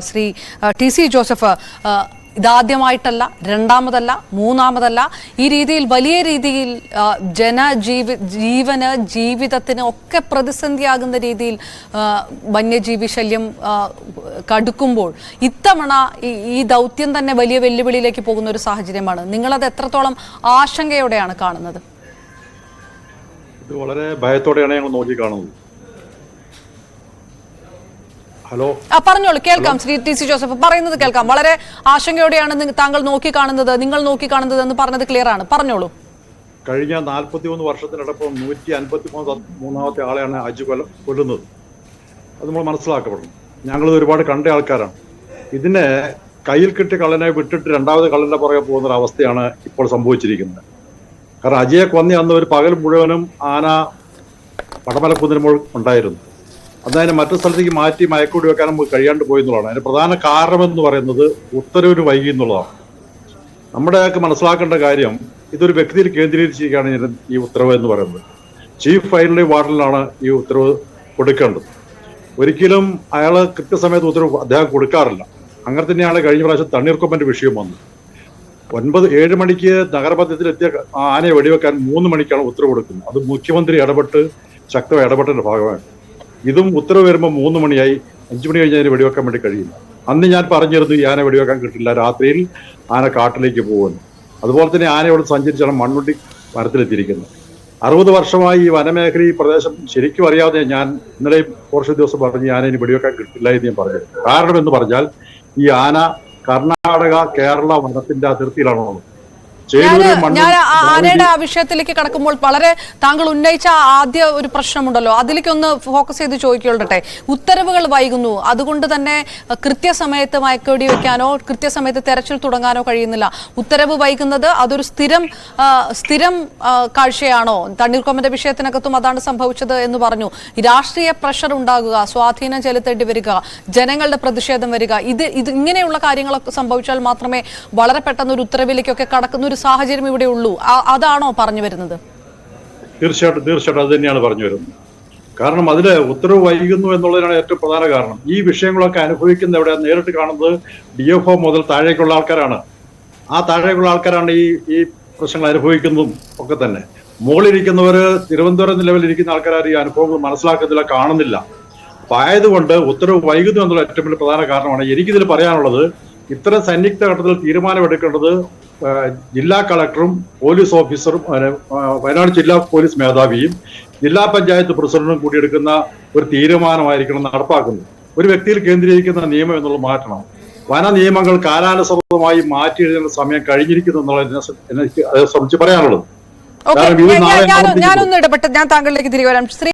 Shri T C Joseph ഇതാദ്യമായിട്ടല്ല രണ്ടാമതല്ല മൂന്നാമതല്ല. ഈ രീതിയിൽ വലിയ രീതിയിൽ ജനജീവി ജീവന് ജീവിതത്തിന് ഒക്കെ പ്രതിസന്ധിയാകുന്ന രീതിയിൽ വന്യജീവി ശല്യം കടുക്കുമ്പോൾ ഇത്തവണ ഈ- ദൗത്യം തന്നെ വലിയ വെല്ലുവിളിയിലേക്ക് പോകുന്ന ഒരു സാഹചര്യമാണ്. നിങ്ങളത് എത്രത്തോളം ആശങ്കയോടെയാണ് കാണുന്നത്? ഇത് വളരെ ഭയത്തോടെയാണ് ഞങ്ങൾ നോക്കിക്കാണുന്നത്. ഹലോ. ആ പറഞ്ഞോളൂ കേൾക്കാം ശ്രീ ടി സി ജോസഫ്. പറയുന്നത് കേൾക്കാം. വളരെ ആശങ്കയോടെയാണ് താങ്കൾ നോക്കി കാണുന്നത് നിങ്ങൾ നോക്കി കാണുന്നത് എന്ന് പറഞ്ഞത് ക്ലിയർ ആണ്. പറഞ്ഞോളൂ. കഴിഞ്ഞ നാൽപ്പത്തി മൂന്ന് വർഷത്തിനടക്കം നൂറ്റി അൻപത്തി മൂന്ന് മൂന്നാമത്തെ ആളെയാണ് അജു കൊല കൊല്ലുന്നത്. അത് നമ്മൾ മനസ്സിലാക്കപ്പെടണം ഞങ്ങളിത് ഒരുപാട് കണ്ട ആൾക്കാരാണ്. ഇതിനെ കയ്യിൽ കിട്ടിയ കള്ളനെ വിട്ടിട്ട് രണ്ടാമത് കള്ളന്റെ പുറകെ പോകുന്ന ഒരു അവസ്ഥയാണ് ഇപ്പോൾ സംഭവിച്ചിരിക്കുന്നത്. കാരണം അജയെ കൊന്നി അന്ന് ഒരു പകൽ മുഴുവനും ആന പടമലക്കുന്നിന് മുകളിൽ ഉണ്ടായിരുന്നു. അതിനെ മറ്റു സ്ഥലത്തേക്ക് മാറ്റി മയക്കൂടി വെക്കാൻ നമുക്ക് കഴിയാണ്ട് പോയി എന്നുള്ളതാണ് അതിന്റെ പ്രധാന കാരണമെന്ന് പറയുന്നത് ഉത്തരവിന് വൈകി എന്നുള്ളതാണ്. നമ്മുടെ നമ്മുടെയൊക്കെ മനസ്സിലാക്കേണ്ട കാര്യം ഇതൊരു വ്യക്തിയിൽ കേന്ദ്രീകരിച്ചിരിക്കുകയാണ് ഈ ഉത്തരവ് എന്ന് പറയുന്നത്. ചീഫ് ഫൈനലി വാർഡിലാണ് ഈ ഉത്തരവ് കൊടുക്കേണ്ടത്. ഒരിക്കലും അയാൾ കൃത്യസമയത്ത് ഉത്തരവ് അദ്ദേഹം കൊടുക്കാറില്ല. അങ്ങനെ തന്നെയാണ് കഴിഞ്ഞ പ്രാവശ്യം തണ്ണീർക്കൊമ്പന്റെ വിഷയം വന്നത് ഒൻപത് ഏഴ് മണിക്ക് നഗരമധ്യത്തിലെത്തിയ ആ ആനയെ വെടിവെക്കാൻ മൂന്ന് മണിക്കാണ് ഉത്തരവ് കൊടുക്കുന്നത്. അത് മുഖ്യമന്ത്രി ഇടപെട്ട് ശക്തമായി ഇടപെട്ടതിന്റെ ഭാഗമാണ് ഇതും ഉത്തരവ് വരുമ്പോൾ മൂന്ന് മണിയായി അഞ്ചു മണി കഴിഞ്ഞ് അതിന് വെടിവെക്കാൻ വേണ്ടി കഴിയില്ല. അന്ന് ഞാൻ പറഞ്ഞിരുന്നു ഈ ആന വെടിവെക്കാൻ കിട്ടില്ല രാത്രിയിൽ ആന കാട്ടിലേക്ക് പോകുന്നു. അതുപോലെ തന്നെ ആന ഇവിടെ സഞ്ചരിച്ചാണ് മണ്ണുണ്ടി മരത്തിലെത്തിയിരിക്കുന്നത്. അറുപത് വർഷമായി ഈ വനമേഖല ഈ പ്രദേശം ശരിക്കും അറിയാതെ ഞാൻ ഇന്നലെ കുറച്ച് ദിവസം പറഞ്ഞു ഞാൻ ഇനി വെടിവെക്കാൻ കിട്ടില്ല എന്ന് ഞാൻ പറഞ്ഞു കാരണം എന്ന് പറഞ്ഞാൽ ഈ ആന കർണാടക കേരള വനത്തിന്റെ അതിർത്തിയിലാണുള്ളത് ഞാൻ ആനയുടെ ആ വിഷയത്തിലേക്ക് കടക്കുമ്പോൾ വളരെ താങ്കൾ ഉന്നയിച്ച ആദ്യ ഒരു പ്രശ്നമുണ്ടല്ലോ. അതിലേക്ക് ഒന്ന് ഫോക്കസ് ചെയ്ത് ചോദിക്കൊള്ളട്ടെ. ഉത്തരവുകൾ വൈകുന്നു. അതുകൊണ്ട് തന്നെ കൃത്യസമയത്ത് മയക്കുവെടി വെക്കാനോ കൃത്യസമയത്ത് തെരച്ചിൽ തുടങ്ങാനോ കഴിയുന്നില്ല. ഉത്തരവ് വൈകുന്നത് അതൊരു സ്ഥിരം സ്ഥിരം കാഴ്ചയാണോ? തണ്ണീർക്കൊമ്പന്റെ വിഷയത്തിനകത്തും അതാണ് സംഭവിച്ചത് എന്ന് പറഞ്ഞു. രാഷ്ട്രീയ പ്രഷർ ഉണ്ടാകുക സ്വാധീനം ചെലുത്തേണ്ടി വരിക ജനങ്ങളുടെ പ്രതിഷേധം വരിക ഇത് ഇത് ഇങ്ങനെയുള്ള കാര്യങ്ങളൊക്കെ സംഭവിച്ചാൽ മാത്രമേ വളരെ പെട്ടെന്ന് ഒരു ഉത്തരവിലേക്കൊക്കെ കടക്കുന്ന ഒരു സാഹചര്യം ഇവിടെ ഉള്ളൂ. അതാണോ പറഞ്ഞു വരുന്നത്? തീർച്ചയായിട്ടും തീർച്ചയായിട്ടും അത് തന്നെയാണ് പറഞ്ഞു വരുന്നത്. കാരണം അതിലെ ഉത്തരവ് വൈകുന്നു എന്നുള്ളതിനാണ് ഏറ്റവും പ്രധാന കാരണം. ഈ വിഷയങ്ങളൊക്കെ അനുഭവിക്കുന്ന ഇവിടെ നേരിട്ട് കാണുന്നത്? ഡി എഫ് ഒ മുതൽ താഴേക്കുള്ള ആൾക്കാരാണ്. ആ താഴേക്കുള്ള ആൾക്കാരാണ് ഈ ഈ പ്രശ്നങ്ങൾ അനുഭവിക്കുന്നതും ഒക്കെ തന്നെ. മുകളിലിരിക്കുന്നവർ തിരുവനന്തപുരം നിലവിലിരിക്കുന്ന ആൾക്കാർ ഈ അനുഭവങ്ങൾ മനസ്സിലാക്കുന്നില്ല കാണുന്നില്ല. അപ്പൊ ആയതുകൊണ്ട് ഉത്തരവ് വൈകുന്നു എന്നുള്ള ഏറ്റവും വലിയ പ്രധാന കാരണമാണ്. എനിക്കിതിൽ പറയാനുള്ളത് ഇത്തരം സന്നിഗ്ധ ഘട്ടത്തിൽ തീരുമാനമെടുക്കേണ്ടത് ജില്ലാ കളക്ടറും പോലീസ് ഓഫീസറും വയനാട് ജില്ലാ പോലീസ് മേധാവിയും ജില്ലാ പഞ്ചായത്ത് പ്രസിഡന്റും കൂടി എടുക്കുന്ന ഒരു തീരുമാനമായിരിക്കണം നടപ്പാക്കുന്നത്. ഒരു വ്യക്തിയിൽ കേന്ദ്രീകരിക്കുന്ന നിയമം എന്നുള്ളത് മാറ്റണം. വന നിയമങ്ങൾ കാലാനുസൃതമായി മാറ്റി എഴുതുന്ന സമയം കഴിഞ്ഞിരിക്കുന്നു എന്നുള്ളത് എനിക്ക് സംബന്ധിച്ച് പറയാനുള്ളത്. ഞാനൊന്നും. ഇടപെട്ട് ഞാൻ താങ്കളിലേക്ക് തിരികെ വരാം. ശ്രീ